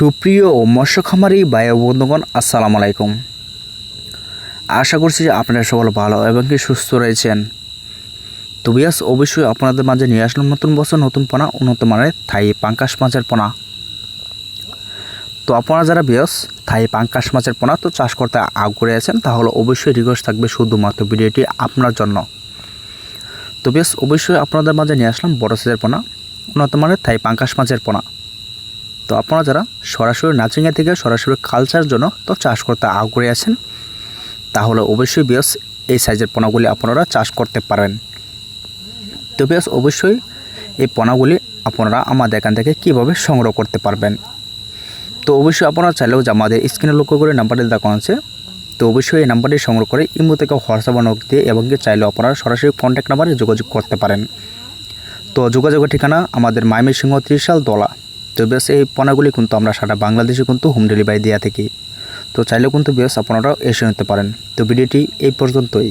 সুপ্রিয় মৎস্য খামারি ও বন্ধুগণ, আসসালামু আলাইকুম। আশা করছি যে আপনারা সকল ভালো এবং কি সুস্থ রয়েছেন। তো বিয়াস, অবশ্যই আপনাদের মাঝে নিয়ে আসলাম নতুন বছর, নতুন পোনা, উন্নত মানের থাই পাঙ্কাশ মাছের পোনা। তো আপনারা যারা বিয়াস, থাই পাঙ্কাশ মাছের পোনা তো চাষ করতে আগ্রহী আছেন, তাহলে অবশ্যই রিকোয়েস্ট থাকবে শুধুমাত্র ভিডিওটি আপনার জন্য। তো বেশ অবশ্যই আপনাদের মাঝে নিয়ে আসলাম বড় সাইজের পোনা, উন্নত মানের থাই পাঙ্কাশ মাছের পোনা। তো আপনারা যারা সরাসরি নাচিংয়ে থেকে সরাসরি কালচার জন্য তো চাষ করতে আগ্রহী আছেন, তাহলে অবশ্যই বেশ এই সাইজের পোনাগুলি আপনারা চাষ করতে পারেন তো বেশ অবশ্যই এই পোনাগুলি আপনারা আমাদের এখান থেকে কীভাবে সংগ্রহ করতে পারবেন? তো অবশ্যই আপনারা চাইলেও যে আমাদের স্ক্রিনে লক্ষ্য করে নাম্বারটি দেখানো আছে, তো অবশ্যই এই নাম্বারটি সংগ্রহ করে ইমো থেকে হোয়াটসঅ্যাপ নক দিয়ে এবং চাইলেও আপনারা সরাসরি কন্ট্যাক্ট নাম্বারে যোগাযোগ করতে পারেন। তো যোগাযোগের ঠিকানা আমাদের মাইমি সিংহ ত্রিশাল দলা। তো বেশ, এই পণ্যগুলি কিন্তু আমরা সারা বাংলাদেশে কিন্তু হোম ডেলিভারি দেওয়া থাকি। তো চাইলেও কিন্তু বেশ আপনারাও এসে নিতে পারেন। তো ভিডিওটি এই পর্যন্তই।